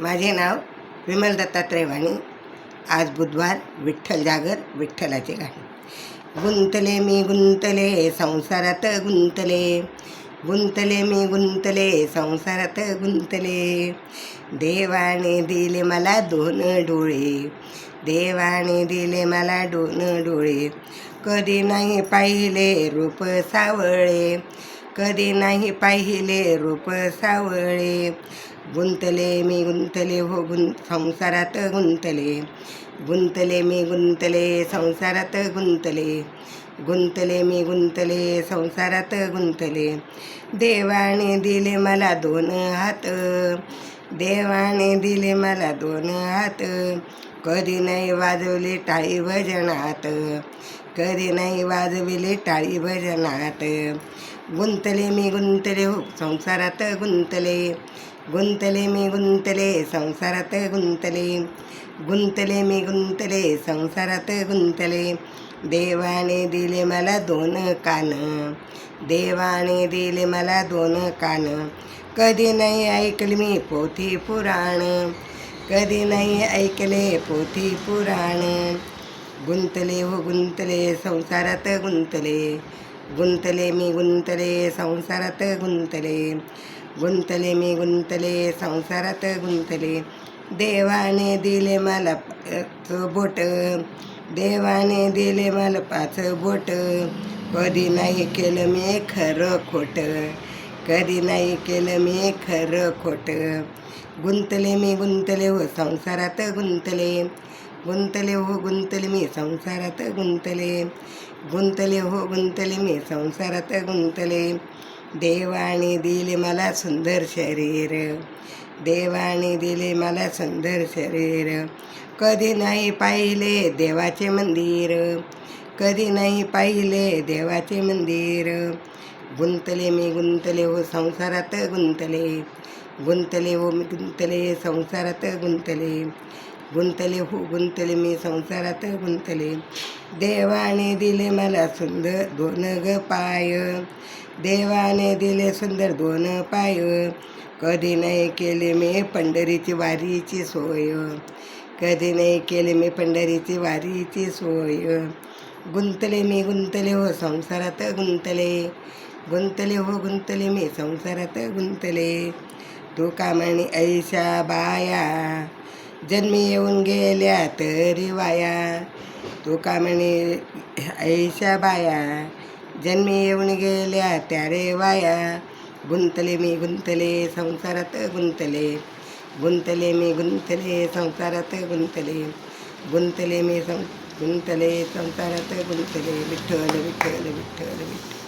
माझे नाव विमल दत्तात्रय वाणी आज बुधवार विठ्ठल जागर विठ्ठलाचे गाणे गुंतले मी गुंतले संसारात गुंतले. गुंतले मी गुंतले संसारात गुंतले. देवाने दिले मला दोन डोळे. देवाने दिले मला दोन डोळे. कधी नाही पाहिले रूप सावळे. कधी नाही पाहिले रूप सावळे. गुंतले मी गुंतले हो गुं संसारात गुंतले. गुंतले मी गुंतले संसारात गुंतले. गुंतले मी गुंतले संसारात गुंतले. देवाने दिले मला दोन हात. देवाने दिले मला दोन हात. कधी नाही वाजवले टाळी भजनात. करी नाही वाजविले टाळी भजनात गुंतले मी गुंतले हो संसारात गुंतले. गुंतले मी गुंतले संसारात गुंतले. गुंतले मी गुंतले संसारात गुंतले. देवाने दिले मला दोन कान. देवाने दिले मला दोन कान. कधी नाही ऐकले मी पोथी पुराण. कधी नाही ऐकले पोथी पुराण. गुंतले हो गुंतले संसारात गुंतले. गुंतले मी गुंतले संसारात गुंतले. गुंतले मी गुंतले संसारात गुंतले. देवाने दिले मला पाच बोट. देवाने दिले मला पाच बोट. कधी नाही केलं मी खरं खोटं. कधी नाही केलं मी खरं खोटं. गुंतले मी गुंतले हो संसारात गुंतले. गुंतले हो गुंतले मी संसारात गुंतले गुंतले हो गुंतले मी संसारात गुंतले देवाने दिले मला सुंदर शरीर देवाने दिले मला सुंदर शरीर कधी नाही पाहिले देवाचे मंदिर कधी नाही पाहिले देवाचे मंदिर गुंतले मी गुंतले हो संसारात गुंतले गुंतले हो मी गुंतले संसारात गुंतले गुंतले हो गुंतले मी संसारात गुंतले. देवाने दिले मला सुंदर दोन ग पाय. देवाने दिले सुंदर दोन पाय. कधी नाही केले मी पंढरीची वारीची सोय. कधी नाही केले मी पंढरीची वारीची सोय. गुंतले मी गुंतले हो संसारात गुंतले. गुंतले हो गुंतले मी संसारात गुंतले. तू कामाने ऐशा बाया. जन्मी येऊन गेल्या तरी वाया. तू म्हणे ऐशा बाया जन्मी येऊन गेल्या त्या रे वाया. गुंतले मी गुंतले संसारात गुंतले. गुंतले मी गुंतले संसारात गुंतले. गुंतले मी सं गुंतले संसारात गुंतले. विठ्ठल विठ्ठल विठ्ठल विठ्ठल.